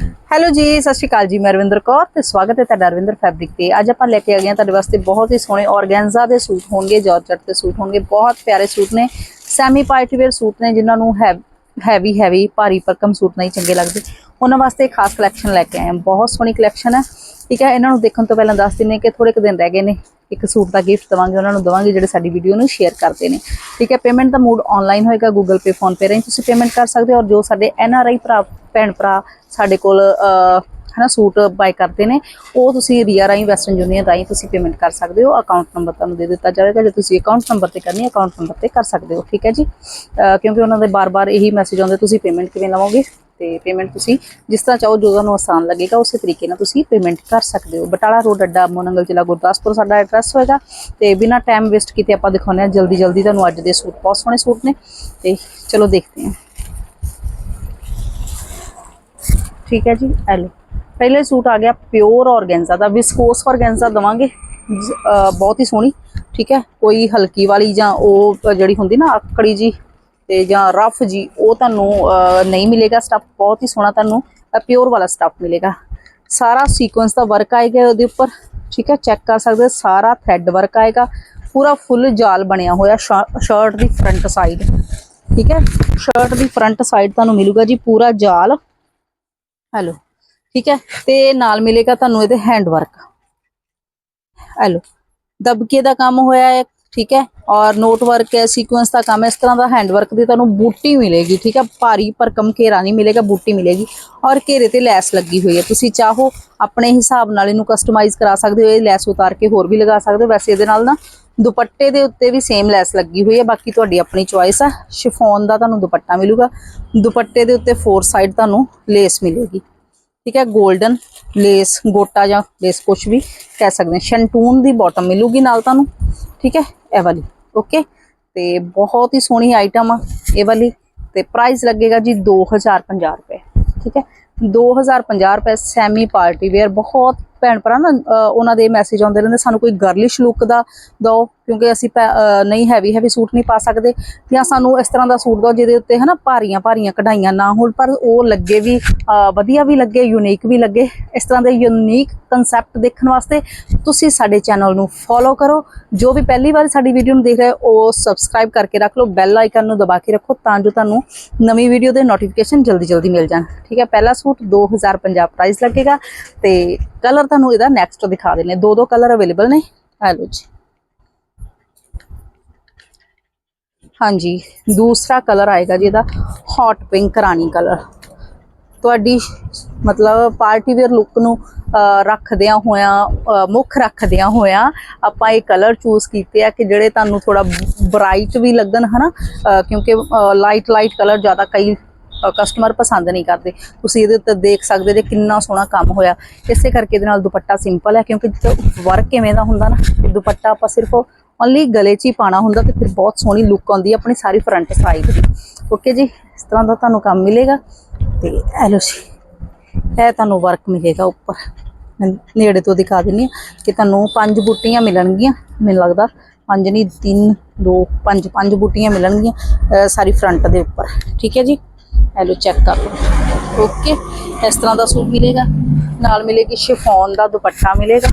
Hello ਜੀ, ਸਤਿ ਸ਼੍ਰੀ ਅਕਾਲ ਜੀ, ਮੈਂ ਰਵਿੰਦਰ ਕੌਰ ਤੇ ਸਵਾਗਤ ਹੈ ਤੁਹਾਡਾ ਰਵਿੰਦਰ ਫੈਬਰਿਕ ਤੇ। ਅੱਜ ਆਪਾਂ ਲੈ ਕੇ ਆ ਗਏ ਹਾਂ ਤੁਹਾਡੇ ਵਾਸਤੇ ਬਹੁਤ ਹੀ ਸੋਹਣੇ ਔਰਗੈਂਜ਼ਾ ਦੇ ਸੂਟ ਹੋਣਗੇ ਜਾਰਜਟ ਦੇ ਸੂਟ ਹੋਣਗੇ, ਬਹੁਤ ਪਿਆਰੇ ਸੂਟ ਨੇ। ਸੈਮੀ ਪਾਰਟੀ ਵੇਅਰ ਸੂਟ ਨੇ ਜਿਨ੍ਹਾਂ ਨੂੰ ਹੈਵੀ ਹੈਵੀ ਭਾਰੀ ਪਰਕਮ ਸੂਟ ਨਹੀਂ ਚੰਗੇ ਲੱਗਦੇ। ਉਹਨਾਂ ਵਾਸਤੇ ਖਾਸ ਕਲੈਕਸ਼ਨ ਲੈ ਕੇ ਆਏ ਹਾਂ। ਬਹੁਤ ਸੋਹਣੀ ਕਲੈਕਸ਼ਨ ਹੈ। ਠੀਕ ਹੈ ਇਹਨਾਂ ਨੂੰ ਦੇਖਣ ਤੋਂ ਪਹਿਲਾਂ ਦੱਸ ਦਿੰਨੇ ਕਿ ਥੋੜੇ ਕੁ ਦਿਨ ਰਹਿ ਗਏ ਨੇ ਇੱਕ ਸੂਟ ਦਾ ਗਿਫਟ ਦਵਾਂਗੇ ਉਹਨਾਂ ਨੂੰ ਦਵਾਂਗੇ ਜਿਹੜੇ ਸਾਡੀ ਵੀਡੀਓ ਨੂੰ ਸ਼ੇਅਰ ਕਰਦੇ ਨੇ। ਠੀਕ ਹੈ ਪੇਮੈਂਟ ਦਾ ਮੋਡ ਆਨਲਾਈਨ ਹੋਏਗਾ ਗੂਗਲ ਪੇ ਫੋਨ ਪੇ ਰਾਹੀਂ ਤੁਸੀਂ ਪੇਮੈਂਟ ਕਰ ਸਕਦੇ ਹੋ ਔਰ ਜੋ ਸਾਡੇ ਐਨ ਆਰ ਆਈ ਭਰਾ ਭੈਣ ਭਰਾ ਸਾਡੇ ਕੋਲ ਅਹ, ਹਨਾ ਸੂਟ ਬਾਈ ਕਰਦੇ ਨੇ ਉਹ ਤੁਸੀਂ ਰੀਆ ਰਾਹੀਂ ਵੈਸਟਰਨ ਯੂਨੀਅਨ ਰਾਹੀਂ ਤੁਸੀਂ ਪੇਮੈਂਟ ਕਰ ਸਕਦੇ ਹੋ। ਅਕਾਊਂਟ ਨੰਬਰ ਤੁਹਾਨੂੰ ਦੇ ਦਿੱਤਾ ਜਾਵੇਗਾ ਜੇ ਤੁਸੀਂ ਅਕਾਊਂਟ ਨੰਬਰ ਤੇ ਕਰਨੀ ਅਕਾਊਂਟ ਨੰਬਰ ਤੇ ਕਰ ਸਕਦੇ ਹੋ। ਠੀਕ ਹੈ ਜੀ? ਕਿਉਂਕਿ ਉਹਨਾਂ ਦੇ ਬਾਰ-ਬਾਰ ਇਹੀ ਮੈਸੇਜ ਆਉਂਦੇ ਤੁਸੀਂ ਪੇਮੈਂਟ ਕਿਵੇਂ ਲਵੋਗੇ? ਤੇ ਪੇਮੈਂਟ ਤੁਸੀਂ ਜਿਸ ਤਰ੍ਹਾਂ ਚਾਹੋ ਜੋ ਤੁਹਾਨੂੰ ਆਸਾਨ ਲੱਗੇਗਾ, ਉਸੇ ਤਰੀਕੇ ਨਾਲ ਤੁਸੀਂ ਪੇਮੈਂਟ ਕਰ ਸਕਦੇ ਹੋ। ਬਟਾਲਾ ਰੋਡ ਅੱਡਾ ਮੋਨੰਗਲ ਜ਼ਿਲ੍ਹਾ ਗੁਰਦਾਸਪੁਰ ਸਾਡਾ ਐਡਰੈਸ ਹੋਏਗਾ ਤੇ ਬਿਨਾ ਟਾਈਮ ਵੇਸਟ ਕੀਤੇ ਆਪਾਂ ਦਿਖਾਉਂਦੇ ਹਾਂ ਜਲਦੀ ਜਲਦੀ ਤੁਹਾਨੂੰ ਅੱਜ ਦੇ ਸੂਟ, ਬਹੁਤ ਸੋਹਣੇ ਸੂਟ ਨੇ ਤੇ ਚਲੋ ਦੇਖਦੇ ਹਾਂ। ਠੀਕ ਹੈ ਜੀ ਐ ਲਓ। ਪਹਿਲੇ ਸੂਟ ਆ ਗਿਆ ਪਿਓਰ ਔਰਗੈਂਜ਼ਾ ਦਾ ਵਿਸਕੋਸ ਔਰਗੈਂਜ਼ਾ ਦਵਾਂਗੇ। ਬਹੁਤ ਹੀ ਸੋਹਣੀ, ਠੀਕ ਹੈ। ਕੋਈ ਹਲਕੀ ਵਾਲੀ ਜਾਂ ਉਹ ਜਿਹੜੀ ਹੁੰਦੀ ਨਾ ਆਕੜੀ ਜੀ ਤੇ ਜਾਂ ਰਫ ਜੀ, ਉਹ ਤੁਹਾਨੂੰ ਨਹੀਂ ਮਿਲੇਗਾ ਸਟਫ ਬਹੁਤ ਹੀ ਸੋਹਣਾ ਤੁਹਾਨੂੰ ਪਿਓਰ ਵਾਲਾ ਸਟਫ ਮਿਲੇਗਾ। ਸਾਰਾ ਸੀਕੁਐਂਸ ਦਾ ਵਰਕ ਆਏਗਾ ਉਹਦੇ ਉੱਪਰ, ਠੀਕ ਹੈ? ਚੈੱਕ ਕਰ ਸਕਦੇ ਹੋ, ਸਾਰਾ ਥ੍ਰੈਡ ਵਰਕ ਆਏਗਾ। ਪੂਰਾ ਫੁੱਲ ਜਾਲ ਬਣਿਆ ਹੋਇਆ ਸ਼ਰਟ ਦੀ ਫਰੰਟ ਸਾਈਡ ਠੀਕ ਹੈ? ਸ਼ਰਟ ਦੀ ਫਰੰਟ ਸਾਈਡ ਤੁਹਾਨੂੰ ਮਿਲੂਗਾ ਜੀ, ਪੂਰਾ ਜਾਲ। ਹੈਲੋ ਠੀਕ ਹੈ? ਤੇ ਨਾਲ ਮਿਲੇਗਾ ਤੁਹਾਨੂੰ ਇਹਦੇ ਹੈਂਡ ਵਰਕ ਹੈਲੋ ਦਬਕੇ ਦਾ ਕੰਮ ਹੋਇਆ ਹੈ ਠੀਕ ਹੈ? ਔਰ ਨੋਟ ਵਰਕ ਹੈ ਸੀਕੁਐਂਸ ਦਾ ਕੰਮ ਇਸ ਤਰ੍ਹਾਂ ਦਾ ਹੈਂਡ ਵਰਕ ਦੀ ਤੁਹਾਨੂੰ ਬੂਟੀ ਮਿਲੇਗੀ, ਠੀਕ ਹੈ? ਭਾਰੀ ਭਰਕਮ ਘੇਰਾ ਨਹੀਂ ਮਿਲੇਗਾ, ਬੂਟੀ ਮਿਲੇਗੀ। ਔਰ ਘੇਰੇ ਤੇ ਲੈਸ ਲੱਗੀ ਹੋਈ ਹੈ। ਤੁਸੀਂ ਚਾਹੋ ਆਪਣੇ ਹਿਸਾਬ ਨਾਲ ਇਹਨੂੰ ਕਸਟਮਾਈਜ਼ ਕਰਾ ਸਕਦੇ ਹੋ, ਇਹ ਲੈਸ ਉਤਾਰ ਕੇ ਹੋਰ ਵੀ ਲਗਾ ਸਕਦੇ ਹੋ। ਵੈਸੇ ਇਹਦੇ ਨਾਲ ਨਾ ਦੁਪੱਟੇ ਦੇ ਉੱਤੇ ਵੀ ਸੇਮ ਲੈਸ ਲੱਗੀ ਹੋਈ ਹੈ। ਬਾਕੀ ਤੁਹਾਡੀ ਆਪਣੀ ਚੁਆਇਸ ਆ। ਸ਼ਿਫੋਨ ਦਾ ਤੁਹਾਨੂੰ ਦੁਪੱਟਾ ਮਿਲੂਗਾ। ਦੁਪੱਟੇ ਦੇ ਉੱਤੇ ਫੋਰ ਸਾਈਡ ਤੁਹਾਨੂੰ ਲੇਸ ਮਿਲੇਗੀ। ਠੀਕ ਹੈ 골ਡਨ ਲੇਸ ਗੋਟਾ ਜਾਂ ਲੇਸ ਕੁਝ ਵੀ ਕਹਿ ਸਕਦੇ ਹਾਂ। ਸ਼ੈਂਟੂਨ ਦੀ ਬਾਟਮ ਮਿਲੂਗੀ ਨਾਲ ਤੁਹਾਨੂੰ, ਠੀਕ ਹੈ, ਇਹ ਵਾਲੀ ਓਕੇ ਤੇ ਬਹੁਤ ਹੀ ਸੋਹਣੀ ਆਈਟਮ ਆ, ਇਹ ਵਾਲੀ, ਤੇ ਪ੍ਰਾਈਸ ਲੱਗੇਗਾ ਜੀ 2050 ਰੁਪਏ, ਠੀਕ ਹੈ? 2050 ਰੁਪਏ ਸੈਮੀ ਪਾਰਟੀ ਵੇਅਰ ਬਹੁਤ ਭੈਣ ਭਰਾ ਨਾ ਉਹਨਾਂ ਦੇ ਮੈਸੇਜ ਆਉਂਦੇ ਰਹਿੰਦੇ, ਸਾਨੂੰ ਕੋਈ ਗਰਲਿਸ਼ ਲੁੱਕ ਦਾ ਦਿਓ, ਕਿਉਂਕਿ ਅਸੀਂ ਪੈ- ਨਹੀਂ ਹੈਵੀ ਹੈਵੀ ਸੂਟ ਨਹੀਂ ਪਾ ਸਕਦੇ, ਜਾਂ ਸਾਨੂੰ ਇਸ ਤਰ੍ਹਾਂ ਦਾ ਸੂਟ ਦਿਓ, ਜਿਹਦੇ ਉੱਤੇ ਹਨਾ ਭਾਰੀਆਂ ਭਾਰੀਆਂ ਕਢਾਈਆਂ ਨਾ ਹੋਣ, ਪਰ ਉਹ ਲੱਗੇ ਵੀ ਵਧੀਆ ਵੀ ਲੱਗੇ ਯੂਨੀਕ ਵੀ ਲੱਗੇ, ਇਸ ਤਰ੍ਹਾਂ ਦੇ ਯੂਨੀਕ ਕਨਸੈਪਟ ਦੇਖਣ ਵਾਸਤੇ ਤੁਸੀਂ ਸਾਡੇ ਚੈਨਲ ਨੂੰ ਫੋਲੋ ਕਰੋ। ਜੋ ਵੀ ਪਹਿਲੀ ਵਾਰ ਸਾਡੀ ਵੀਡੀਓ ਨੂੰ ਦੇਖ ਰਹੇ ਹੋ, ਉਹ ਸਬਸਕ੍ਰਾਈਬ ਕਰਕੇ ਰੱਖ ਲਓ ਬੈਲ ਆਈਕਨ ਨੂੰ ਦਬਾ ਕੇ ਰੱਖੋ, ਤਾਂ ਜੋ ਤੁਹਾਨੂੰ ਨਵੀਂ ਵੀਡੀਓ ਦੇ ਨੋਟੀਫਿਕੇਸ਼ਨ ਜਲਦੀ ਜਲਦੀ ਮਿਲ ਜਾਣ। ਠੀਕ ਹੈ, ਪਹਿਲਾ ਸੂਟ 2050 ਪ੍ਰਾਈਸ ਲੱਗੇਗਾ ਤੇ ਕਲਰ ਤੁਹਾਨੂੰ ਇਹਦਾ ਨੈਕਸਟ ਦਿਖਾ ਦੇਣੇ ਦੋ ਦੋ ਕਲਰ ਅਵੇਲੇਬਲ ਨੇ। ਆ ਲਓ ਜੀ। ਹਾਂਜੀ ਦੂਸਰਾ ਕਲਰ ਆਏਗਾ ਜੀ ਇਹਦਾ ਹੌਟ ਪਿੰਕ ਰਾਣੀ ਕਲਰ ਤੁਹਾਡੀ ਮਤਲਬ ਪਾਰਟੀ ਵੇਅਰ ਲੁੱਕ ਨੂੰ ਰੱਖਦਿਆਂ ਹੋਇਆਂ ਮੁੱਖ ਰੱਖਦਿਆਂ ਹੋਇਆਂ ਆਪਾਂ ਇਹ ਕਲਰ ਚੂਜ਼ ਕੀਤੇ ਆ ਕਿ ਜਿਹੜੇ ਤੁਹਾਨੂੰ ਥੋੜਾ ਬ੍ਰਾਈਟ ਵੀ ਲੱਗਣ ਹਨਾ ਅਹ, ਕਿਉਂਕਿ ਲਾਈਟ ਲਾਈਟ ਕਲਰ ਜ਼ਿਆਦਾ ਕਈ ਕਸਟਮਰ ਪਸੰਦ ਨਹੀਂ ਕਰਦੇ। ਤੁਸੀਂ ਇਹਦੇ ਉੱਤੇ ਦੇਖ ਸਕਦੇ ਜੇ ਕਿੰਨਾ ਸੋਹਣਾ ਕੰਮ ਹੋਇਆ। ਇਸੇ ਕਰਕੇ ਇਹਦੇ ਨਾਲ ਦੁਪੱਟਾ ਸਿੰਪਲ ਹੈ, ਕਿਉਂਕਿ ਵਰਕ ਕਿਵੇਂ ਦਾ ਹੁੰਦਾ ਨਾ ਦੁਪੱਟਾ ਆਪਾਂ ਸਿਰਫ ਓਨਲੀ ਗਲੇ 'ਚ ਹੀ ਪਾਣਾ ਹੁੰਦਾ ਤੇ ਫਿਰ ਬਹੁਤ ਸੋਹਣੀ ਲੁੱਕ ਆਉਂਦੀ ਹੈ ਆਪਣੀ ਸਾਰੀ ਫਰੰਟ ਸਾਈਡ ਦੀ। ਓਕੇ ਜੀ, ਇਸ ਤਰ੍ਹਾਂ ਦਾ ਤੁਹਾਨੂੰ ਕੰਮ ਮਿਲੇਗਾ ਤੇ ਇਹ ਲਓ ਜੀ, ਇਹ ਤੁਹਾਨੂੰ ਵਰਕ ਮਿਲੇਗਾ ਉੱਪਰ। ਨੇੜੇ ਤੋਂ ਦਿਖਾ ਦਿੰਨੀ ਹਾਂ ਕਿ ਤੁਹਾਨੂੰ ਪੰਜ ਬੂਟੀਆਂ ਮਿਲਣਗੀਆਂ। ਮੈਨੂੰ ਲੱਗਦਾ ਪੰਜ ਨਹੀਂ, ਤਿੰਨ, ਦੋ, ਪੰਜ ਪੰਜ ਬੂਟੀਆਂ ਮਿਲਣਗੀਆਂ ਸਾਰੀ ਫਰੰਟ ਦੇ ਉੱਪਰ। ਠੀਕ ਹੈ ਜੀ? ਐਲੋ ਚੈੱਕ ਕਰ ਲਓ ਓਕੇ ਇਸ ਤਰ੍ਹਾਂ ਦਾ ਸੂਟ ਮਿਲੇਗਾ। ਨਾਲ ਮਿਲੇਗੀ ਸ਼ਿਫੋਨ ਦਾ ਦੁਪੱਟਾ ਮਿਲੇਗਾ।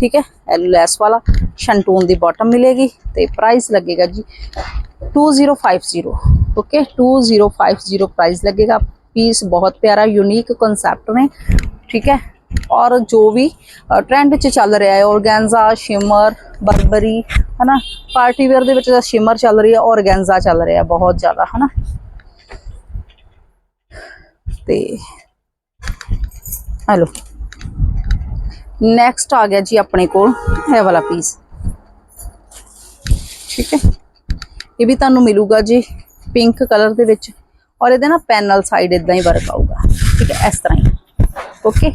ਠੀਕ ਹੈ? ਇਹ ਲੈਸ ਵਾਲਾ। ਸ਼ੰਟੂਨ ਦੀ ਬਾਟਮ ਮਿਲੇਗੀ ਤੇ ਪ੍ਰਾਈਸ ਲੱਗੇਗਾ ਜੀ 2050 ਓਕੇ 2050 ਪ੍ਰਾਈਸ ਲੱਗੇਗਾ। ਪੀਸ ਬਹੁਤ ਪਿਆਰਾ ਯੂਨੀਕ ਕਨਸੈਪਟ ਨੇ। ਠੀਕ ਹੈ? ਔਰ ਜੋ ਵੀ ਟ੍ਰੈਂਡ 'ਚ ਚੱਲ ਰਿਹਾ ਹੈ ਔਰਗੈਂਜ਼ਾ ਸ਼ਿਮਰ ਬਰਬਰੀ ਹਨਾ? ਪਾਰਟੀ ਵੇਅਰ ਦੇ ਵਿੱਚ ਤਾਂ ਸ਼ਿਮਰ ਚੱਲ ਰਹੀ ਹੈ ਔਰਗੈਂਜ਼ਾ ਚੱਲ ਰਿਹਾ ਬਹੁਤ ਜ਼ਿਆਦਾ, ਹਨਾ? ਤੇ ਹਲੋ। ਨੈਕਸਟ ਆ ਗਿਆ ਜੀ ਆਪਣੇ ਕੋਲ, ਇਹ ਵਾਲਾ ਪੀਸ ਠੀਕ ਹੈ? ਇਹ ਵੀ ਤੁਹਾਨੂੰ ਮਿਲੂਗਾ ਜੀ ਪਿੰਕ ਕਲਰ ਦੇ ਵਿੱਚ ਔਰ ਇਹਦੇ ਨਾ ਪੈਨਲ ਸਾਈਡ ਇਦਾਂ ਹੀ ਵਰਕ ਆਊਗਾ। ਠੀਕ ਹੈ? ਇਸ ਤਰ੍ਹਾਂ ਹੀ। ਓਕੇ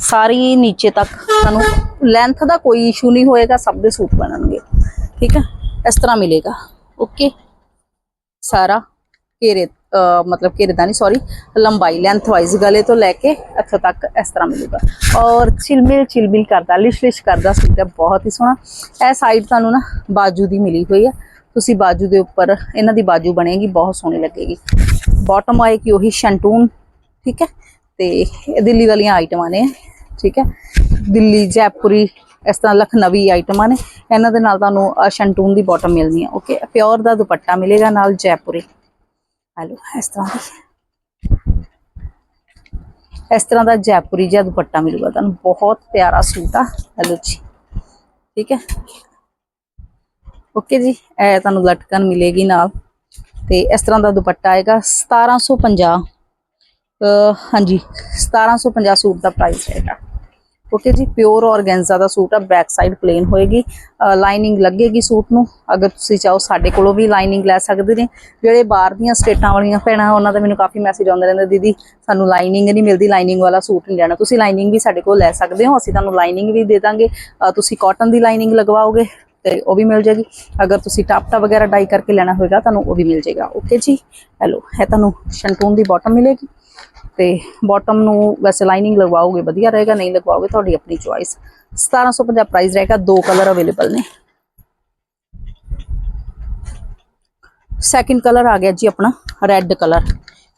ਸਾਰੀ ਨੀਚੇ ਤੱਕ ਤੁਹਾਨੂੰ ਲੈਂਥ ਦਾ ਕੋਈ ਇਸ਼ੂ ਨਹੀਂ ਹੋਏਗਾ, ਸਭ ਦੇ ਸੂਟ ਬਣਨਗੇ। ਠੀਕ ਹੈ? ਇਸ ਤਰ੍ਹਾਂ ਮਿਲੇਗਾ। ਓਕੇ ਸਾਰਾ ਘੇਰੇ ਮਤਲਬ ਘੇਰੇ ਦਾ ਨਹੀਂ ਸੌਰੀ ਲੰਬਾਈ ਲੈਂਥ ਵਾਈਜ਼ ਗਲੇ ਤੋਂ ਲੈ ਕੇ ਇੱਥੋਂ ਤੱਕ ਇਸ ਤਰ੍ਹਾਂ ਮਿਲੂਗਾ। ਔਰ ਚਿਲਮਿਲ ਚਿਲਮਿਲ ਕਰਦਾ ਲਿਸ਼ ਲਿਸ਼ ਕਰਦਾ ਸੂਟ ਹੈ ਬਹੁਤ ਹੀ ਸੋਹਣਾ। ਇਹ ਸਾਈਡ ਤੁਹਾਨੂੰ ਨਾ ਬਾਜੂ ਦੀ ਮਿਲੀ ਹੋਈ ਹੈ ਤੁਸੀਂ ਬਾਜੂ ਦੇ ਉੱਪਰ ਇਹਨਾਂ ਦੀ ਬਾਜੂ ਬਣੇਗੀ ਬਹੁਤ ਸੋਹਣੀ ਲੱਗੇਗੀ। ਬਾਟਮ ਆਏਗੀ ਉਹੀ ਸ਼ੰਟੂਨ ਠੀਕ ਹੈ? ਤੇ ਇਹ ਦਿੱਲੀ ਵਾਲੀਆਂ ਆਈਟਮਾਂ ਨੇ ਠੀਕ ਹੈ? ਦਿੱਲੀ ਜੈਪੁਰੀ ਇਸ ਤਰ੍ਹਾਂ ਲਖਨਵੀ ਆਈਟਮਾਂ ਨੇ। ਇਹਨਾਂ ਦੇ ਨਾਲ ਤੁਹਾਨੂੰ ਅ, ਸ਼ੰਟੂਨ ਦੀ ਬਾਟਮ ਮਿਲਣੀ ਹੈ ਓਕੇ ਪਿਓਰ ਦਾ ਦੁਪੱਟਾ ਮਿਲੇਗਾ ਨਾਲ ਜੈਪੁਰੀ। ਹਲੋ ਇਸ ਤਰ੍ਹਾਂ ਦੀ। ਇਸ ਤਰ੍ਹਾਂ ਦਾ ਜੈਪੁਰੀ ਜਿਹਾ ਦੁਪੱਟਾ ਮਿਲੂਗਾ ਤੁਹਾਨੂੰ। ਬਹੁਤ ਪਿਆਰਾ ਸੂਟ ਆ ਹਲੋ ਜੀ। ਠੀਕ ਹੈ? ਓਕੇ ਜੀ, ਇਹ ਤੁਹਾਨੂੰ ਲਟਕਣ ਮਿਲੇਗੀ ਨਾਲ। ਤੇ ਇਸ ਤਰ੍ਹਾਂ ਦਾ ਦੁਪੱਟਾ ਆਏਗਾ 1750 ਅਹ ਹਾਂਜੀ 1750 ਸੂਟ ਦਾ ਪ੍ਰਾਈਸ ਰਹੇਗਾ ਓਕੇ ਜੀ ਪਿਓਰ ਔਰਗੈਂਜ਼ਾ ਦਾ ਸੂਟ ਆ ਬੈਕ ਸਾਈਡ ਪਲੇਨ ਹੋਏਗੀ। ਲਾਈਨਿੰਗ ਲੱਗੇਗੀ ਸੂਟ ਨੂੰ। ਅਗਰ ਤੁਸੀਂ ਚਾਹੋ ਸਾਡੇ ਕੋਲੋਂ ਵੀ ਲਾਈਨਿੰਗ ਲੈ ਸਕਦੇ ਨੇ। ਜਿਹੜੇ ਬਾਹਰ ਦੀਆਂ ਸਟੇਟਾਂ ਵਾਲੀਆਂ ਭੈਣਾਂ, ਉਹਨਾਂ ਦਾ ਮੈਨੂੰ ਕਾਫੀ ਮੈਸੇਜ ਆਉਂਦੇ ਰਹਿੰਦੇ, ਦੀਦੀ, ਸਾਨੂੰ ਲਾਈਨਿੰਗ ਨਹੀਂ ਮਿਲਦੀ ਲਾਈਨਿੰਗ ਵਾਲਾ ਸੂਟ ਨਹੀਂ ਲੈਣਾ। ਤੁਸੀਂ ਲਾਈਨਿੰਗ ਵੀ ਸਾਡੇ ਕੋਲ ਲੈ ਸਕਦੇ ਹੋ, ਅਸੀਂ ਤੁਹਾਨੂੰ ਲਾਈਨਿੰਗ ਵੀ ਦੇ ਦਾਂਗੇ। ਤੁਸੀਂ ਕਾਟਨ ਦੀ ਲਾਈਨਿੰਗ ਲਗਵਾਓਗੇ, ਤੇ ਉਹ ਵੀ ਮਿਲ ਜਾਏਗੀ। ਅਗਰ ਤੁਸੀਂ ਟਾਪਟਾ ਵਗੈਰਾ ਡਾਈ ਕਰਕੇ ਲੈਣਾ ਹੋਏਗਾ, ਤੁਹਾਨੂੰ ਉਹ ਵੀ ਮਿਲ ਜਾਏਗਾ। ਓਕੇ ਜੀ ਹੈਲੋ ਹੈ ਤੁਹਾਨੂੰ ਸ਼ੰਟੂਨ ਦੀ ਬਾਟਮ ਮਿਲੇਗੀ। ਤੇ ਬਾਟਮ ਨੂੰ ਵੈਸੇ ਲਾਈਨਿੰਗ ਲਗਵਾਓਗੇ, ਵਧੀਆ ਰਹੇਗਾ, ਨਹੀਂ ਲਗਵਾਓਗੇ ਤੁਹਾਡੀ ਆਪਣੀ ਚੁਆਇਸ 1750 ਪ੍ਰਾਈਸ ਰਹੇਗਾ, ਦੋ ਕਲਰ ਅਵੇਲੇਬਲ ਨੇ। ਸੈਕਿੰਡ ਕਲਰ ਆ ਗਿਆ ਜੀ ਆਪਣਾ ਰੈੱਡ ਕਲਰ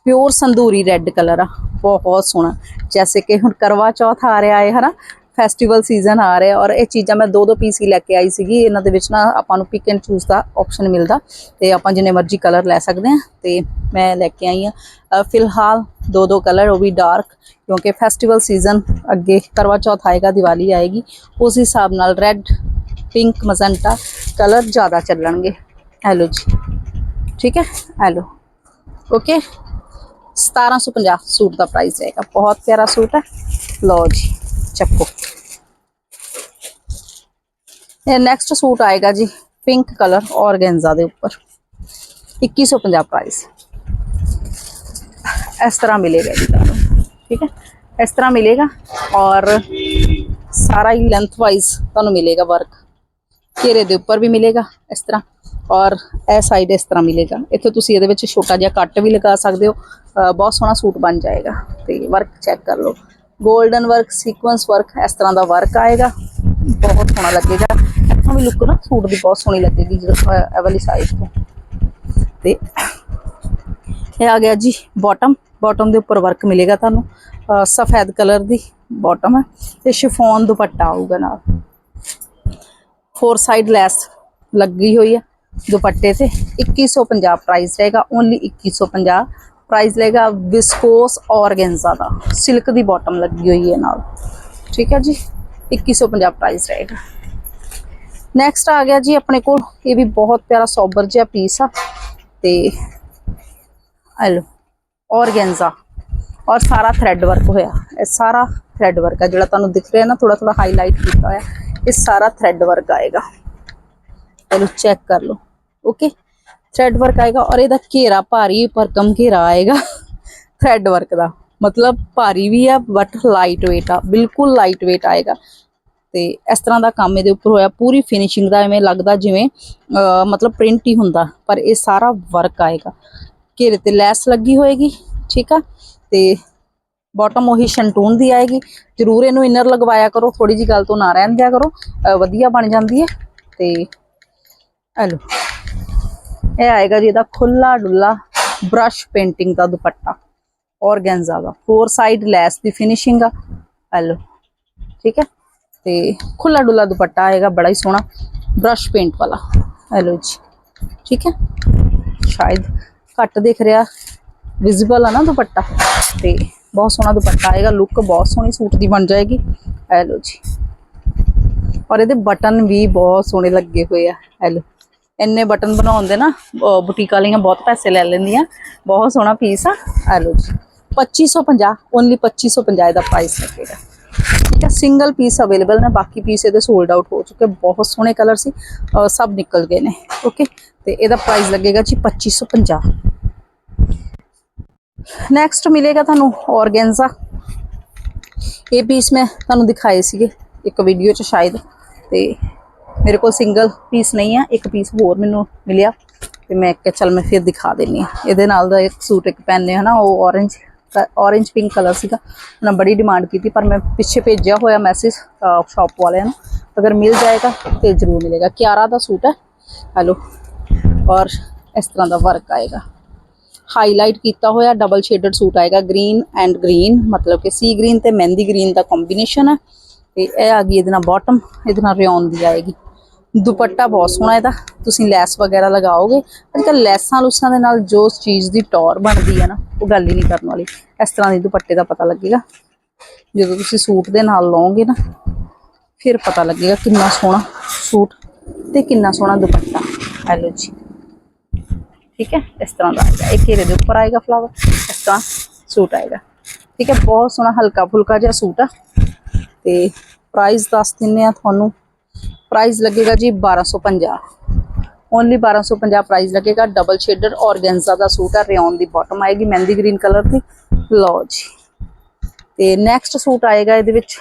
ਪਿਓਰ ਸੰਦੂਰੀ ਰੈੱਡ ਕਲਰ ਆ, ਬਹੁਤ ਸੋਹਣਾ। ਜੈਸੇ ਕਿ ਹੁਣ ਕਰਵਾ ਚੌਥ ਆ ਰਿਹਾ ਹੈ, ਹਨਾ? ਫੈਸਟੀਵਲ ਸੀਜ਼ਨ ਆ ਰਿਹਾ ਔਰ ਇਹ ਚੀਜ਼ਾਂ ਮੈਂ ਦੋ ਦੋ ਪੀਸ ਹੀ ਲੈ ਕੇ ਆਈ ਸੀਗੀ। ਇਹਨਾਂ ਦੇ ਵਿੱਚ ਨਾ ਆਪਾਂ ਨੂੰ ਪਿਕ ਐਂਡ ਚੂਜ਼ ਦਾ ਆਪਸ਼ਨ ਮਿਲਦਾ। ਤੇ ਆਪਾਂ ਜਿੰਨੇ ਮਰਜ਼ੀ ਕਲਰ ਲੈ ਸਕਦੇ ਹਾਂ। ਤੇ ਮੈਂ ਲੈ ਕੇ ਆਈ ਆ ਫਿਲਹਾਲ ਦੋ ਦੋ ਕਲਰ ਉਹ ਵੀ ਡਾਰਕ ਕਿਉਂਕਿ ਫੈਸਟੀਵਲ ਸੀਜ਼ਨ ਅੱਗੇ ਕਰਵਾ ਚੌਥ ਆਏਗਾ, ਦੀਵਾਲੀ ਆਏਗੀ। ਉਸ ਹਿਸਾਬ ਨਾਲ ਰੈੱਡ ਪਿੰਕ ਮਜ਼ੰਟਾ ਕਲਰ ਜ਼ਿਆਦਾ ਚੱਲਣਗੇ। ਹੈਲੋ ਜੀ। ਠੀਕ ਹੈ? ਹੈਲੋ ਓਕੇ 1750 ਸੂਟ ਦਾ ਪ੍ਰਾਈਸ ਰਹੇਗਾ ਬਹੁਤ ਪਿਆਰਾ ਸੂਟ ਹੈ। ਲਓ ਜੀ। ਚੱਕੋ। ਇਹ ਨੈਕਸਟ ਸੂਟ ਆਏਗਾ ਜੀ ਪਿੰਕ ਕਲਰ ਔਰਗੈਂਜ਼ਾ ਦੇ ਉੱਪਰ। 2150 ਪ੍ਰਾਈਸ ਇਸ ਤਰ੍ਹਾਂ ਮਿਲੇਗਾ ਜੀ ਤੁਹਾਨੂੰ, ਠੀਕ ਹੈ? ਇਸ ਤਰ੍ਹਾਂ ਮਿਲੇਗਾ ਔਰ ਸਾਰਾ ਹੀ ਲੈਂਥ ਵਾਈਜ਼ ਤੁਹਾਨੂੰ ਮਿਲੇਗਾ ਵਰਕ ਘੇਰੇ ਦੇ ਉੱਪਰ ਵੀ ਮਿਲੇਗਾ ਇਸ ਤਰ੍ਹਾਂ ਔਰ ਇਹ ਸਾਈਡ ਇਸ ਤਰ੍ਹਾਂ ਮਿਲੇਗਾ। ਇੱਥੇ ਤੁਸੀਂ ਇਹਦੇ ਵਿੱਚ ਛੋਟਾ ਜਿਹਾ ਕੱਟ ਵੀ ਲਗਾ ਸਕਦੇ ਹੋ। ਬਹੁਤ ਸੋਹਣਾ ਸੂਟ ਬਣ ਜਾਏਗਾ ਤੇ ਵਰਕ ਚੈੱਕ ਕਰ ਲਓ। 골ਡਨ ਵਰਕ, ਸੀਕੁਐਂਸ ਵਰਕ, ਇਸ ਤਰ੍ਹਾਂ ਦਾ ਵਰਕ ਆਏਗਾ। ਬਹੁਤ ਸੋਹਣਾ ਲੱਗੇਗਾ। ਇੱਥੋਂ ਵੀ ਲੁੱਕ ਨਾ ਸੂਟ ਦੀ ਬਹੁਤ ਸੋਹਣੀ ਲੱਗੇਗੀ, ਜਦੋਂ ਇਹ ਵਾਲੀ ਸਾਈਡ ਤੋਂ। ਤੇ ਇਹ ਆ ਗਿਆ ਜੀ ਬਾਟਮ ਬਾਟਮ ਦੇ ਉੱਪਰ ਵਰਕ ਮਿਲੇਗਾ ਤੁਹਾਨੂੰ। ਸਫੈਦ ਕਲਰ ਦੀ ਬਾਟਮ ਹੈ। ਤੇ ਸ਼ਿਫੋਨ ਦੁਪੱਟਾ ਆਊਗਾ ਨਾਲ। ਫੋਰ ਸਾਈਡ ਲੈਸ ਲੱਗੀ ਹੋਈ ਹੈ ਦੁਪੱਟੇ ਤੇ। 2150 ਪ੍ਰਾਈਸ ਰਹੇਗਾ। ਓਨਲੀ 2150 ਪ੍ਰਾਈਸ ਰਹੇਗਾ ਵਿਸਕੋਸ ਔਰਗੈਂਜ਼ਾ ਦਾ ਸਿਲਕ ਦੀ ਬਾਟਮ ਲੱਗੀ ਹੋਈ ਹੈ ਨਾਲ ਠੀਕ ਹੈ ਜੀ 2150 ਪ੍ਰਾਈਸ ਰਹੇਗਾ ਨੈਕਸਟ ਆ ਗਿਆ ਜੀ ਆਪਣੇ ਕੋਲ ਇਹ ਵੀ ਬਹੁਤ ਪਿਆਰਾ ਸੋਬਰ ਜਿਹਾ ਪੀਸ ਆ ਤੇ ਹਲੋ ਔਰਗੈਂਜ਼ਾ ਔਰ ਸਾਰਾ ਥ੍ਰੈਡ ਵਰਕ ਹੋਇਆ ਇਹ ਸਾਰਾ ਥ੍ਰੈਡ ਵਰਕ ਆ ਜਿਹੜਾ ਤੁਹਾਨੂੰ ਦਿਖ ਰਿਹਾ ਨਾ ਥੋੜਾ ਥੋੜਾ ਹਾਈਲਾਈਟ ਕੀਤਾ ਹੋਇਆ ਇਹ ਸਾਰਾ ਥ੍ਰੈਡ ਵਰਕ ਆਏਗਾ ਚਲੋ ਚੈੱਕ ਕਰ ਲਓ ਓਕੇ ਥ੍ਰੈਡ ਵਰਕ ਆਏਗਾ ਔਰ ਇਹਦਾ ਘੇਰਾ ਭਾਰੀ ਭਰਕਮ ਘੇਰਾ ਆਏਗਾ। ਥ੍ਰੈਡ ਵਰਕ ਦਾ ਮਤਲਬ ਭਾਰੀ ਵੀ ਆ ਬਟ ਲਾਈਟ weight ਆ, ਬਿਲਕੁਲ ਲਾਈਟ weight ਆਏਗਾ। ਤੇ ਇਸ ਤਰ੍ਹਾਂ ਦਾ ਕੰਮ ਇਹਦੇ ਉੱਪਰ ਹੋਇਆ। ਪੂਰੀ ਫਿਨਿਸ਼ਿੰਗ ਦਾ ਐਵੇਂ ਲੱਗਦਾ ਜਿਵੇਂ ਮਤਲਬ ਪ੍ਰਿੰਟ ਹੀ ਹੁੰਦਾ, ਪਰ ਇਹ ਸਾਰਾ ਵਰਕ ਆਏਗਾ। ਘੇਰੇ ਤੇ ਲੈਸ ਲੱਗੀ ਹੋਏਗੀ, ਠੀਕ ਆ? ਤੇ ਬਾਟਮ ਉਹੀ ਸ਼ੰਟੂਨ ਦੀ ਆਏਗੀ। ਜਰੂਰ ਇਹਨੂੰ ਇਨਰ ਲਗਵਾਇਆ ਕਰੋ ਥੋੜੀ ਜੀ ਗੱਲ ਤੋਂ ਨਾ ਰਹਿਣ ਦਿਆ ਕਰੋ। ਵਧੀਆ ਬਣ ਜਾਂਦੀ ਹੈ। ਤੇ ਹਲੋ ਇਹ ਆਏਗਾ ਜੀ ਇਹਦਾ ਖੁੱਲਾ ਡੁੱਲਾ ਬ੍ਰਸ਼ ਪੇਂਟਿੰਗ ਦਾ ਦੁਪੱਟਾ, ਔਰਗੈਂਜ਼ਾ ਦਾ। ਫੋਰ ਸਾਈਡ ਲੈਸ ਦੀ ਫਿਨਿਸ਼ਿੰਗ ਆ ਹਲੋ ਠੀਕ ਹੈ? ਤੇ ਖੁੱਲਾ ਡੁੱਲਾ ਦੁਪੱਟਾ ਆਏਗਾ, ਬੜਾ ਹੀ ਸੋਹਣਾ ਬ੍ਰਸ਼ ਪੇਂਟ ਵਾਲਾ ਹਲੋ ਜੀ, ਠੀਕ ਹੈ? ਸ਼ਾਇਦ ਘੱਟ ਦਿਖ ਰਿਹਾ ਵਿਜ਼ੀਬਲ ਆ ਨਾ ਦੁਪੱਟਾ, ਤੇ ਬਹੁਤ ਸੋਹਣਾ ਦੁਪੱਟਾ ਆਏਗਾ ਲੁੱਕ ਬਹੁਤ ਸੋਹਣੀ ਸੂਟ ਦੀ ਬਣ ਜਾਏਗੀ ਹਲੋ ਜੀ। ਔਰ ਇਹਦੇ ਬਟਨ ਵੀ ਬਹੁਤ ਸੋਹਣੇ ਲੱਗੇ ਹੋਏ ਆ ਹੈਲੋ ਇੰਨੇ ਬਟਨ ਬਣਾਉਣ ਦੇ ਨਾ, ਅਹ ਬੁਟੀਕ ਵਾਲੀਆਂ ਬਹੁਤ ਪੈਸੇ ਲੈ ਲੈਂਦੀਆਂ। ਬਹੁਤ ਸੋਹਣਾ ਪੀਸ ਆ। ਹੈਲੋ ਜੀ। 2550 ਓਨਲੀ 2550 ਦਾ ਪ੍ਰਾਈਸ ਲੱਗੇਗਾ। ਠੀਕ ਹੈ ਸਿੰਗਲ ਪੀਸ ਅਵੇਲੇਬਲ ਨੇ, ਬਾਕੀ ਪੀਸ ਇਹਦੇ ਸੋਲਡ ਆਊਟ ਹੋ ਚੁੱਕੇ ਬਹੁਤ ਸੋਹਣੇ ਕਲਰ ਸੀ। ਸਭ ਨਿਕਲ ਗਏ ਨੇ। ਓਕੇ ਤੇ ਇਹਦਾ ਪ੍ਰਾਈਸ ਲੱਗੇਗਾ ਜੀ 2550 ਨੈਕਸਟ ਮਿਲੇਗਾ ਤੁਹਾਨੂੰ ਔਰਗੈਂਜ਼ਾ ਇਹ ਪੀਸ ਮੈਂ ਤੁਹਾਨੂੰ ਦਿਖਾਏ ਸੀਗੇ। ਇੱਕ ਵੀਡੀਓ 'ਚ ਸ਼ਾਇਦ। ਤੇ ਮੇਰੇ ਕੋਲ ਸਿੰਗਲ ਪੀਸ ਨਹੀਂ ਆ, ਇੱਕ ਪੀਸ ਹੋਰ ਮੈਨੂੰ ਮਿਲਿਆ ਤੇ ਮੈਂ ਕਿਹਾ ਚੱਲ ਮੈਂ ਫਿਰ ਦਿਖਾ ਦਿੰਨੀ ਆ ਇਹਦੇ ਨਾਲ ਦਾ ਇੱਕ ਸੂਟ ਇੱਕ ਪਹਿਨੇ ਹਨਾ, ਉਹ orange orange ਪਿੰਕ ਕਲਰ ਸੀਗਾ। ਉਹਨਾਂ ਬੜੀ ਡਿਮਾਂਡ ਕੀਤੀ, ਪਰ ਮੈਂ ਪਿੱਛੇ ਭੇਜਿਆ ਹੋਇਆ ਮੈਸੇਜ ਸ਼ਾਪ ਵਾਲਿਆਂ ਨੂੰ। ਅਗਰ ਮਿਲ ਜਾਏਗਾ ਤੇ ਜ਼ਰੂਰ ਮਿਲੇਗਾ। ਕਿਆਰਾ ਦਾ ਸੂਟ ਹੈ। ਹੈਲੋ। ਔਰ ਇਸ ਤਰ੍ਹਾਂ ਦਾ ਵਰਕ ਆਏਗਾ। ਹਾਈਲਾਈਟ ਕੀਤਾ ਹੋਇਆ ਡਬਲ ਸ਼ੇਡਡ ਸੂਟ ਆਏਗਾ ਗ੍ਰੀਨ ਐਂਡ ਗ੍ਰੀਨ ਮਤਲਬ ਕਿ ਸੀ ਗ੍ਰੀਨ ਤੇ ਮਹਿੰਦੀ ਗ੍ਰੀਨ ਦਾ ਕੰਬੀਨੇਸ਼ਨ ਹੈ। ਤੇ ਇਹ ਆ ਗਈ ਇਹਦੇ ਨਾਲ ਬਾਟਮ ਇਹਦੇ ਨਾਲ ਰਿਓਨ ਦੀ ਆਏਗੀ। ਦੁਪੱਟਾ ਬਹੁਤ ਸੋਹਣਾ ਇਹਦਾ। ਤੁਸੀਂ ਲੈਸ ਵਗੈਰਾ ਲਗਾਓਗੇ, ਅੱਜ ਕੱਲ੍ਹ ਲੈਸਾਂ ਲੂਸਾਂ ਦੇ ਨਾਲ ਜੋ ਉਸ ਚੀਜ਼ ਦੀ ਟੌਰ ਬਣਦੀ ਹੈ ਨਾ, ਉਹ ਗੱਲ ਹੀ ਨਹੀਂ ਕਰਨ ਵਾਲੀ। ਇਸ ਤਰ੍ਹਾਂ ਦੀ ਦੁਪੱਟੇ ਦਾ ਪਤਾ ਲੱਗੇਗਾ। ਜਦੋਂ ਤੁਸੀਂ ਸੂਟ ਦੇ ਨਾਲ ਲਾਓਗੇ ਨਾ, ਫਿਰ ਪਤਾ ਲੱਗੇਗਾ ਕਿੰਨਾ ਸੋਹਣਾ ਸੂਟ ਤੇ ਕਿੰਨਾ ਸੋਹਣਾ ਦੁਪੱਟਾ। ਹੈਲੋ ਜੀ। ਠੀਕ ਹੈ? ਇਸ ਤਰ੍ਹਾਂ ਦਾ ਆਏਗਾ। ਇਹ ਘੇਰੇ ਦੇ ਉੱਪਰ ਆਏਗਾ ਫਲਾਵਰ ਇਸ ਤਰ੍ਹਾਂ ਸੂਟ ਆਏਗਾ। ਠੀਕ ਹੈ? ਬਹੁਤ ਸੋਹਣਾ ਹਲਕਾ ਫੁਲਕਾ ਜਿਹਾ ਸੂਟ ਆ। ਤੇ ਪ੍ਰਾਈਸ ਦੱਸ ਦਿੰਨੇ ਆ ਤੁਹਾਨੂੰ। ਪ੍ਰਾਈਸ ਲੱਗੇਗਾ ਜੀ 1250 ਓਨਲੀ 1250 ਪ੍ਰਾਈਸ ਲੱਗੇਗਾ ਡਬਲ ਸ਼ੇਡਡ ਔਰਗੈਂਜ਼ਾ ਦਾ ਸੂਟ ਹੈ ਰਿਓਨ ਦੀ ਬਾਟਮ ਆਏਗੀ ਮਹਿੰਦੀ ਗ੍ਰੀਨ ਕਲਰ ਦੀ ਲਓ ਜੀ ਤੇ ਨੈਕਸਟ ਸੂਟ ਆਏਗਾ ਇਹਦੇ ਵਿੱਚ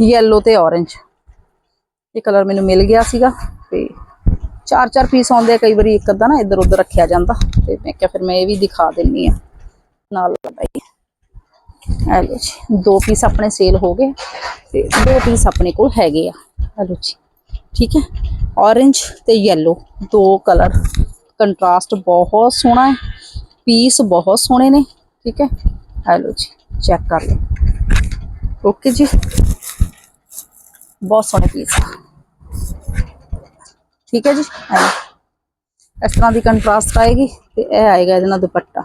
ਯੈਲੋ ਤੇ ਔਰੇਂਜ ਇਹ ਕਲਰ ਮੈਨੂੰ ਮਿਲ ਗਿਆ ਸੀਗਾ ਤੇ ਚਾਰ ਚਾਰ ਪੀਸ ਆਉਂਦੇ ਆ ਕਈ ਵਾਰੀ ਇੱਕ ਅੱਧਾ ਨਾ ਇੱਧਰ ਉੱਧਰ ਰੱਖਿਆ ਜਾਂਦਾ ਤੇ ਮੈਂ ਕਿਹਾ ਫਿਰ ਮੈਂ ਇਹ ਵੀ ਦਿਖਾ ਦਿੰਨੀ ਆ ਨਾਲ ਲਗਾਈ ਆ ਲਓ ਜੀ ਦੋ ਪੀਸ ਆਪਣੇ ਸੇਲ ਹੋ ਗਏ ਤੇ ਦੋ ਪੀਸ ਆਪਣੇ ਕੋਲ ਹੈਗੇ ਆ ਆ ਲਓ ਜੀ ਠੀਕ ਹੈ ਔਰੇਂਜ ਤੇ ਯੈਲੋ ਦੋ ਕਲਰ ਕੰਟਰਾਸਟ ਬਹੁਤ ਸੋਹਣਾ ਹੈ ਪੀਸ ਬਹੁਤ ਸੋਹਣੇ ਨੇ ਠੀਕ ਹੈ ਆ ਲਓ ਜੀ ਚੈੱਕ ਕਰ ਲਓ ਓਕੇ ਜੀ ਬਹੁਤ ਸੋਹਣੇ ਪੀਸ ਆ ਠੀਕ ਹੈ ਜੀ ਆ ਲਓ। ਇਸ ਤਰ੍ਹਾਂ ਦੀ ਕੰਟਰਾਸਟ ਆਏਗੀ ਤੇ ਇਹ ਆਏਗਾ ਇਹਦੇ ਨਾਲ ਦੁਪੱਟਾ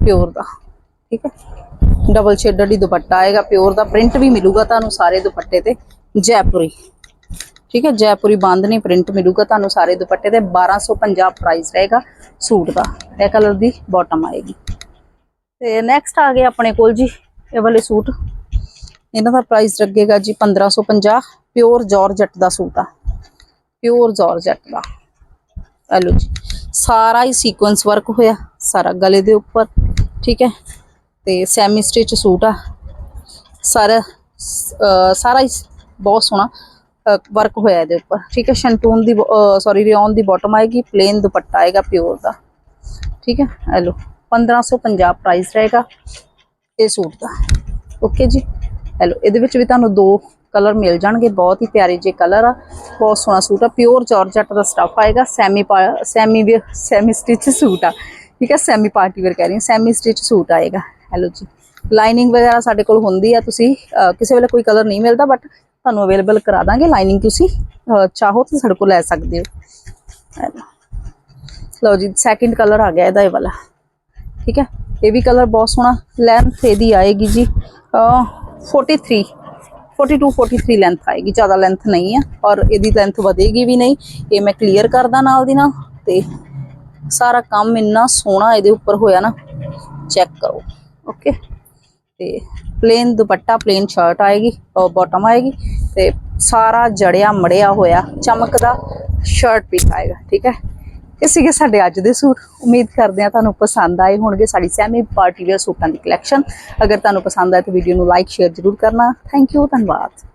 ਪਿਓਰ ਦਾ ਠੀਕ ਹੈ ਡਬਲ ਸ਼ੇਡਡ ਹੀ ਦੁਪੱਟਾ ਆਏਗਾ ਪਿਓਰ ਦਾ ਪ੍ਰਿੰਟ ਵੀ ਮਿਲੂਗਾ ਤੁਹਾਨੂੰ ਸਾਰੇ ਦੁਪੱਟੇ ਤੇ ਜੈਪੁਰੀ। ਠੀਕ ਹੈ, ਜੈਪੁਰੀ ਬੰਦ ਨਹੀਂ ਪ੍ਰਿੰਟ ਮਿਲੂਗਾ ਤੁਹਾਨੂੰ ਸਾਰੇ ਦੁਪੱਟੇ ਤੇ। 1250 ਪ੍ਰਾਈਸ ਰਹੇਗਾ ਸੂਟ ਦਾ। ਇਹ ਕਲਰ ਦੀ ਬਾਟਮ ਆਏਗੀ। ਤੇ ਨੈਕਸਟ ਆ ਗਏ ਆਪਣੇ ਕੋਲ ਜੀ, ਇਹ ਵਾਲੇ ਸੂਟ। ਇਹਨਾਂ ਦਾ ਪ੍ਰਾਈਸ ਲੱਗੇਗਾ ਜੀ 1550 ਪਿਓਰ ਜਾਰਜਟ ਦਾ ਸੂਟ ਆ। ਪਿਓਰ ਜਾਰਜਟ ਦਾ। ਆ ਲਓ ਜੀ, ਸਾਰਾ ਹੀ ਸੀਕੁਐਂਸ ਵਰਕ ਹੋਇਆ, ਸਾਰਾ ਗਲੇ ਦੇ ਉੱਪਰ। ਠੀਕ ਹੈ, ਤੇ ਸੈਮੀ ਸਟਿਚ ਸੂਟ ਆ। ਸਾਰਾ ਸਾਰਾ ਹੀ ਬਹੁਤ ਸੋਹਣਾ ਵਰਕ ਹੋਇਆ ਇਹਦੇ ਉੱਪਰ। ਠੀਕ ਹੈ ਸ਼ੰਟੂਨ ਦੀ ਸੌਰੀ ਰਿਓਨ ਦੀ ਬਾਟਮ ਆਏਗੀ ਪਲੇਨ ਦੁਪੱਟਾ ਆਏਗਾ ਪਿਓਰ ਦਾ। ਠੀਕ ਹੈ, ਇਹ ਲਓ 1550 ਪ੍ਰਾਈਸ ਰਹੇਗਾ ਇਹ ਸੂਟ ਦਾ। ਓਕੇ ਜੀ ਹੈਲੋ ਇਹਦੇ ਵਿੱਚ ਵੀ ਤੁਹਾਨੂੰ ਦੋ ਕਲਰ ਮਿਲ ਜਾਣਗੇ, ਬਹੁਤ ਹੀ ਪਿਆਰੇ ਜੇ ਕਲਰ ਆ, ਬਹੁਤ ਸੋਹਣਾ ਸੂਟ ਆ ਪਿਓਰ ਜਾਰਜਟ ਦਾ ਸਟਫ ਆਏਗਾ ਸੈਮੀ ਸੈਮੀ ਵੀ ਸੈਮੀ ਸਟਿਚ ਸੂਟ ਆ। ਠੀਕ ਹੈ ਸੈਮੀ ਪਾਰਟੀ ਵੇਅਰ ਕਹਿ ਰਹੀ ਹਾਂ ਸੈਮੀ ਸਟਿਚ ਸੂਟ ਆਏਗਾ। ਹੈਲੋ ਜੀ ਲਾਈਨਿੰਗ ਵਗੈਰਾ ਸਾਡੇ ਕੋਲ ਹੁੰਦੀ ਆ, ਤੁਸੀਂ ਕਿਸੇ ਵੇਲੇ ਕੋਈ ਕਲਰ ਨਹੀਂ ਮਿਲਦਾ ਬਟ ਤੁਹਾਨੂੰ ਅਵੇਲੇਬਲ ਕਰਾ ਦਾਂਗੇ। ਲਾਈਨਿੰਗ ਤੁਸੀਂ ਚਾਹੋ ਤਾਂ ਸਾਡੇ ਕੋਲ ਲੈ ਸਕਦੇ ਹੋ। ਲਓ ਜੀ ਸੈਕਿੰਡ ਕਲਰ ਆ ਗਿਆ ਇਹਦਾ ਇਹ ਵਾਲਾ। ਠੀਕ ਹੈ? ਇਹ ਵੀ ਕਲਰ ਬਹੁਤ ਸੋਹਣਾ ਲੈਂਥ ਇਹਦੀ ਆਏਗੀ ਜੀ, ਅਹ 43 42 43 ਲੈਂਥ ਆਏਗੀ, ਜ਼ਿਆਦਾ ਲੈਂਥ ਨਹੀਂ ਹੈ। ਔਰ ਇਹਦੀ ਲੈਂਥ ਵਧੇਗੀ ਵੀ ਨਹੀਂ। ਇਹ ਮੈਂ ਕਲੀਅਰ ਕਰਦਾ ਨਾਲ ਦੀ ਨਾਲ। ਤੇ ਸਾਰਾ ਕੰਮ ਇੰਨਾ ਸੋਹਣਾ ਇਹਦੇ ਉੱਪਰ ਹੋਇਆ ਨਾ ਚੈੱਕ ਕਰੋ। ਓਕੇ ਤੇ ਪਲੇਨ ਦੁਪੱਟਾ ਪਲੇਨ ਸ਼ਰਟ ਆਏਗੀ ਔਰ ਬਾਟਮ ਆਏਗੀ ਤੇ ਸਾਰਾ ਜੜਿਆ ਮੜਿਆ ਹੋਇਆ ਚਮਕਦਾ ਸ਼ਰਟ ਵੀ ਆਏਗਾ, ਠੀਕ ਹੈ? ਇਹ ਸੀਗੇ ਸਾਡੇ ਅੱਜ ਦੇ ਸੂਟ। ਉਮੀਦ ਕਰਦੇ ਹਾਂ ਤੁਹਾਨੂੰ ਪਸੰਦ ਆਏ ਹੋਣਗੇ ਸਾਡੀ ਸੈਮੀ ਪਾਰਟੀ ਵੇਅਰ ਸੂਟਾਂ ਦੀ ਕਲੈਕਸ਼ਨ ਅਗਰ ਤੁਹਾਨੂੰ ਪਸੰਦ ਆਏ ਤਾਂ ਵੀਡੀਓ ਨੂੰ ਲਾਈਕ ਸ਼ੇਅਰ ਜ਼ਰੂਰ ਕਰਨਾ। ਥੈਂਕ ਯੂ ਧੰਨਵਾਦ।